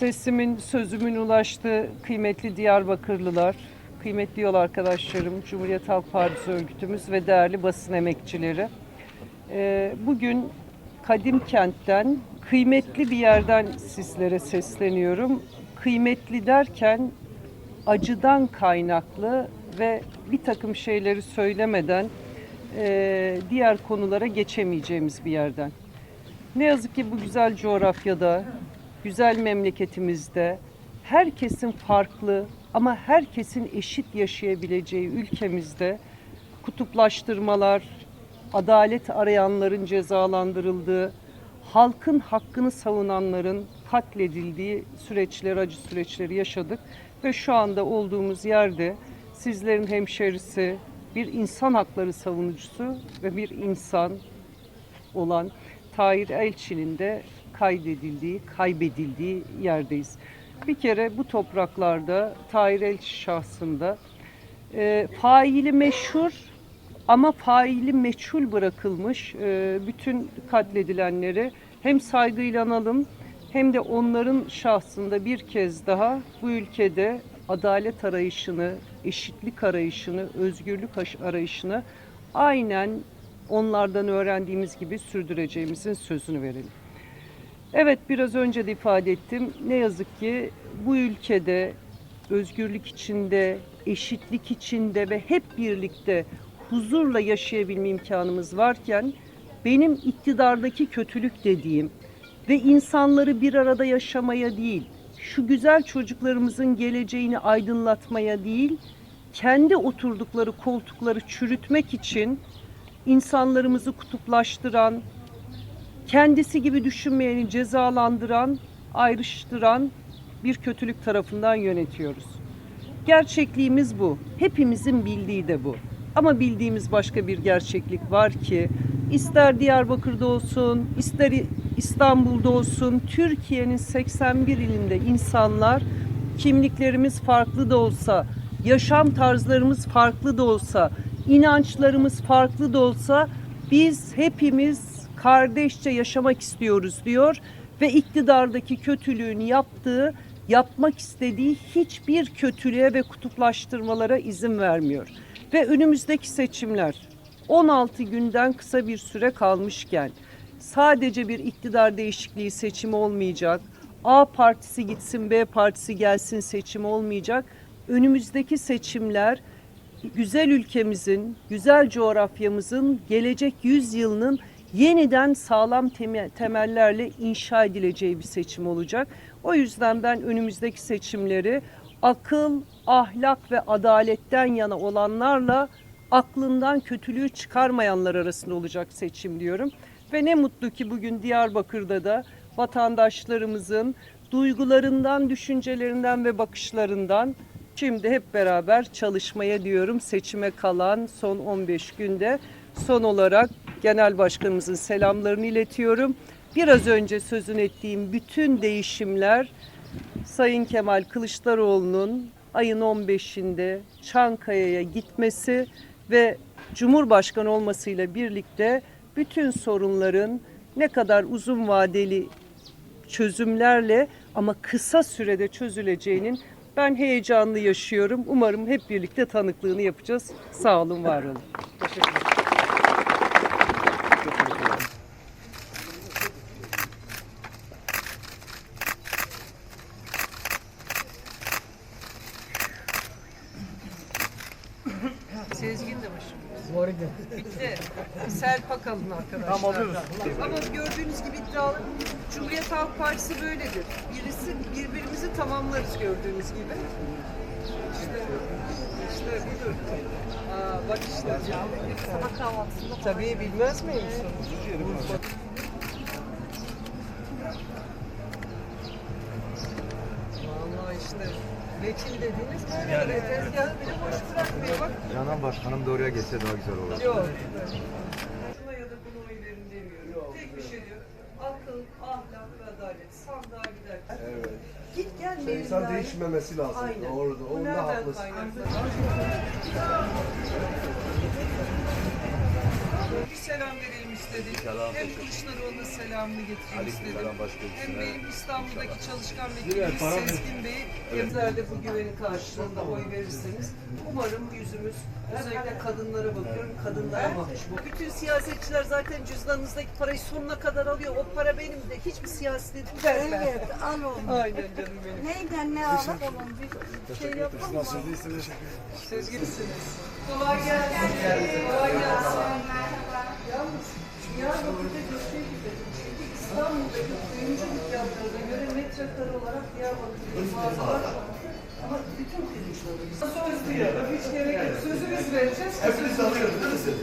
Sesimin, sözümün ulaştığı kıymetli Diyarbakırlılar, kıymetli yol arkadaşlarım, Cumhuriyet Halk Partisi örgütümüz ve değerli basın emekçileri. Ee, Bugün Kadim Kent'ten, kıymetli bir yerden sizlere sesleniyorum. Kıymetli derken acıdan kaynaklı ve bir takım şeyleri söylemeden e, diğer konulara geçemeyeceğimiz bir yerden. Ne yazık ki bu güzel coğrafyada, güzel memleketimizde herkesin farklı ama herkesin eşit yaşayabileceği ülkemizde kutuplaştırmalar, adalet arayanların cezalandırıldığı, halkın hakkını savunanların katledildiği süreçleri, acı süreçleri yaşadık. Ve şu anda olduğumuz yerde sizlerin hemşerisi, bir insan hakları savunucusu ve bir insan olan Tahir Elçi'nin de kaydedildiği, kaybedildiği yerdeyiz. Bir kere bu topraklarda Tahir Elçi şahsında e, faili meşhur ama faili meçhul bırakılmış e, bütün katledilenleri hem saygıyla analım hem de onların şahsında bir kez daha bu ülkede adalet arayışını, eşitlik arayışını, özgürlük arayışını aynen onlardan öğrendiğimiz gibi sürdüreceğimizin sözünü verelim. Evet biraz önce de ifade ettim. Ne yazık ki bu ülkede özgürlük içinde, eşitlik içinde ve hep birlikte huzurla yaşayabilme imkanımız varken benim iktidardaki kötülük dediğim ve insanları bir arada yaşamaya değil, şu güzel çocuklarımızın geleceğini aydınlatmaya değil, kendi oturdukları koltukları çürütmek için insanlarımızı kutuplaştıran, kendisi gibi düşünmeyeni cezalandıran, ayrıştıran bir kötülük tarafından yönetiyoruz. Gerçekliğimiz bu. Hepimizin bildiği de bu. Ama bildiğimiz başka bir gerçeklik var ki ister Diyarbakır'da olsun, ister İstanbul'da olsun, Türkiye'nin 81 ilinde insanlar kimliklerimiz farklı da olsa, yaşam tarzlarımız farklı da olsa, inançlarımız farklı da olsa biz hepimiz kardeşçe yaşamak istiyoruz diyor ve iktidardaki kötülüğün yaptığı, yapmak istediği hiçbir kötülüğe ve kutuplaştırmalara izin vermiyor. Ve önümüzdeki seçimler 16 günden kısa bir süre kalmışken sadece bir iktidar değişikliği seçimi olmayacak. A partisi gitsin, B partisi gelsin seçim olmayacak. Önümüzdeki seçimler güzel ülkemizin, güzel coğrafyamızın gelecek yüzyılının yeniden sağlam temellerle inşa edileceği bir seçim olacak. O yüzden ben önümüzdeki seçimleri akıl, ahlak ve adaletten yana olanlarla aklından kötülüğü çıkarmayanlar arasında olacak seçim diyorum. Ve ne mutlu ki bugün Diyarbakır'da da vatandaşlarımızın duygularından, düşüncelerinden ve bakışlarından şimdi hep beraber çalışmaya diyorum seçime kalan son 15 günde. Son olarak Genel Başkanımızın selamlarını iletiyorum. Biraz önce sözünü ettiğim bütün değişimler Sayın Kemal Kılıçdaroğlu'nun ayın 15'inde Çankaya'ya gitmesi ve Cumhurbaşkanı olmasıyla birlikte bütün sorunların ne kadar uzun vadeli çözümlerle ama kısa sürede çözüleceğinin ben heyecanlı yaşıyorum. Umarım hep birlikte tanıklığını yapacağız. Sağ olun, var olun. Teşekkür ederim. Sezgin de başım. Bitti. Serpak alın arkadaşlar. Tamam alıyoruz. Ama gördüğünüz gibi iddialı. Cumhuriyet Halk Partisi böyledir. Birisi birbirimizi tamamlarız gördüğünüz gibi. İşte, işte budur. Aa, bak işte. Sabah kahvaltısında. Tabii bilmez miyim? Vallahi işte. Vekil dediğiniz böyle yani. tezgahı bile boş bırakmıyor. Canan Başkanım da oraya geçse daha güzel olur. Yok. Şuna ya da buna oy verin demiyorum. Tek bir şey diyor. Akıl, ahlak ve adalet. Sandığa giderken. Evet. Git gel İnsan mevzulara. değişmemesi lazım. Aynen. Doğru. Bu Onda nereden haklısın. kaynaklı? Bir selam verelim istedik. İnşallah. Hem Kılıçdaroğlu'na selamını getireyim Aleyküm istedim. selam. Hem benim İstanbul'daki çalışkan Birer vekilimiz Sezgin Bey, Emzer de bu güvenin karşılığında oy verirseniz umarım yüzümüz özellikle kadınlara bakıyorum, kadınlara mahcup. Bütün siyasetçiler zaten cüzdanınızdaki parayı sonuna kadar alıyor. O para benim de. Hiçbir siyasi vermem. Evet, al onu. Aynen canım benim. Neyden ne alıp onun bir şey yapalım mı? Sezginsiniz. Kolay gelsin. Kolay gelsin. Yalnız Diyarbakır'da gösteri gidelim. Çünkü İstanbul'daki kuyumcu dükkanlarına göre metrekare olarak Diyarbakır'da mağazalar. Ama bütün kuyumcularımız söz duyuyor. Hiç gerek yok. Sözümüz vereceğiz. Hepiniz alıyoruz değil mi siz?